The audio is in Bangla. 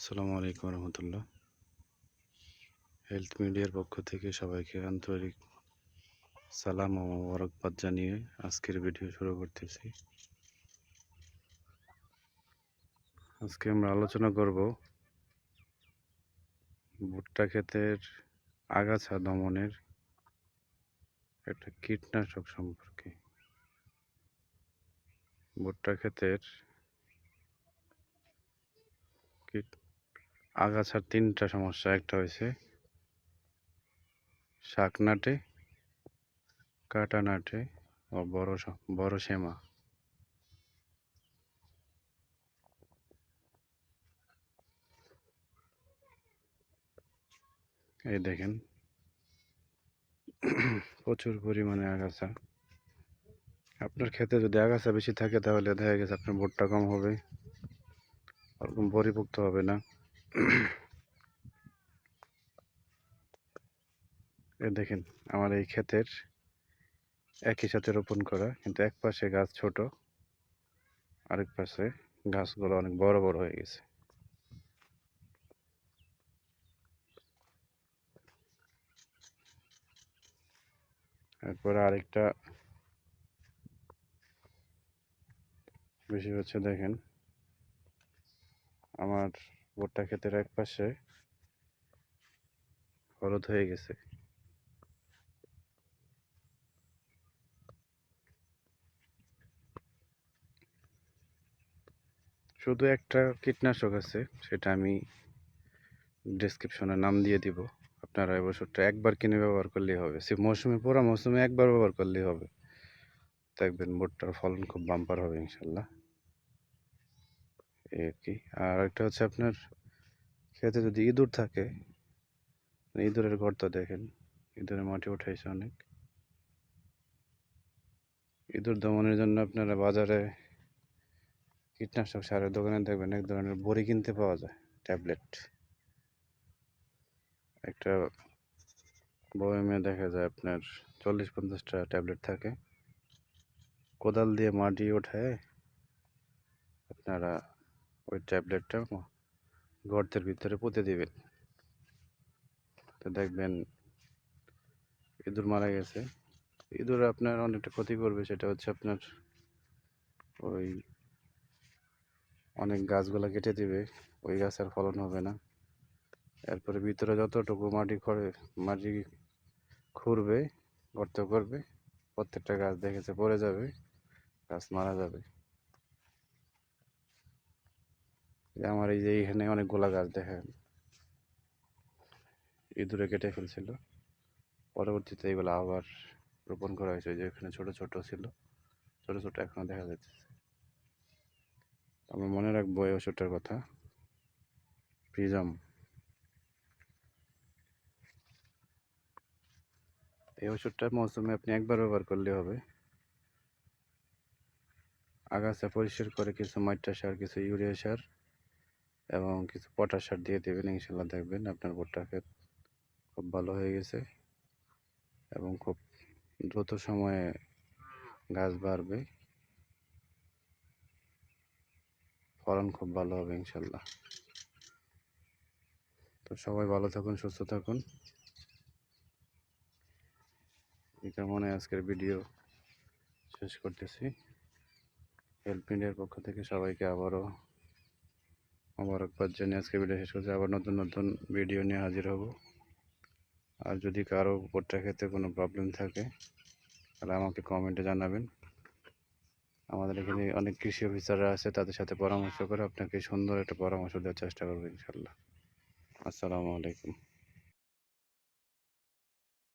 আসসালামু আলাইকুম রহমতুল্লাহ। হেলথ মিডিয়ার পক্ষ থেকে সবাইকে আন্তরিক সালাম ও মোবারকবাদ জানিয়ে আজকের ভিডিও শুরু করতেছি। আজকে আমরা আলোচনা করব ভুট্টা ক্ষেতের আগাছা দমনের একটা কীটনাশক সম্পর্কে। ভুট্টা ক্ষেতের কীট আগাছার তিনটা সমস্যা, একটা হয়েছে শাক নাটে কাটা নাটে ও বড় বড় সেমা এই দেখেন, প্রচুর পরিমাণে আগাছা। আপনার ক্ষেতে যদি আগাছা বেশি থাকে তাহলে দেখা গেছে আপনার ভুট্টা কম হবে, ওরকম হবে না। দেখেন, আমার এই ক্ষেতের একই সাথে রোপণ করা, কিন্তু এক পাশে গাছ ছোট, আরেক পাশে গাছগুলো অনেক বড় বড় হয়ে গেছে। এরপরে আরেকটা বেশি হচ্ছে দেখেন, আমার ভুট্টা ক্ষেতের এক পাশে হলুদ হয়ে গেছে। শুধু একটা কীটনাশক আছে, সেটা আমি ডেসক্রিপশনে নাম দিয়ে দিব। আপনারা এবছরটা একবার কিনে ব্যবহার করলেই হবে। সে মৌসুমে পুরো মৌসুমে একবার ব্যবহার করলেই হবে। দেখবেন ভুট্টার ফলন খুব বাম্পার হবে ইনশাল্লাহ। আর কি। আর একটা হচ্ছে আপনার খেতে যদি ইঁদুর থাকে ইঁদুরের গর্ত দেখেন ইঁদুরের মাটি উঠাইছে অনেক। ইঁদুর দমনের জন্য আপনারা বাজারে কীটনাশক সারের দোকানে দেখবেন এক ধরনের বড়ি কিনতে পাওয়া যায়, ট্যাবলেট। একটা বয়মে দেখা যায় আপনার চল্লিশ পঞ্চাশটা ট্যাবলেট থাকে। কোদাল দিয়ে মাটি ওঠায় আপনারা ওই ট্যাবলেটটা গর্তের ভিতরে পুঁতে দিবেন। তো দেখবেন ইঁদুর মারা গেছে। ইঁদুর আপনার অনেকটা ক্ষতি করবে, সেটা হচ্ছে আপনার ওই অনেক গাছগুলা কেটে দিবে, ওই গাছ আর ফলন হবে না। এরপরে ভিতরে যতটুকু মাটি করে মাটি খুঁড়বে, গর্ত করবে, প্রত্যেকটা গাছ দেখেছে পড়ে যাবে, গাছ মারা যাবে এই আমার এই যে এইখানে অনেকগুলা গাছ দেখেন ইঁদুরে কেটে ফেলছিল। পরবর্তীতে এগুলো আবার রোপণ করা হয়েছে যে এখানে ছোট ছোট ছিল, ছোট ছোট এখনও দেখা যাচ্ছে। আমরা মনে রাখব এই ওষুধটার কথা। প্রিজম। এই ওষুধটা মৌসুমে আপনি একবার ব্যবহার করলে হবে। আগাছা পরিষ্কার করে কিছু মাইট্রা সার, কিছু ইউরিয়া সার এবং কিছু পটাশ সার দিয়ে দেবেন, ইনশাল্লাহ দেখবেন আপনার ভুট্টা ক্ষেত খুব ভালো হয়ে গেছে এবং খুব দ্রুত সময়ে গাছ বাড়বে। ফলন খুব ভালো হবে, ইনশাল্লাহ। তো সবাই ভালো থাকুন, সুস্থ থাকুন। এই কারণে আজকের ভিডিও শেষ করতেছি। হেল্প ইন্ডিয়ার পক্ষ থেকে সবাইকে আবারও মোবারকবাদ জানিয়ে আজকে ভিডিও শেষ করছি। আবার নতুন নতুন ভিডিও নিয়ে হাজির হব। আর যদি কারও ভুট্টা ক্ষেত্রে কোনো প্রবলেম থাকে, তাহলে আমাকে কমেন্টে জানাবেন। আমাদের এখানে অনেক কৃষি অফিসাররা আছে, তাদের সাথে পরামর্শ করে আপনাকে সুন্দর একটা পরামর্শ দেওয়ার চেষ্টা করব ইনশাল্লাহ আসসালামু আলাইকুম।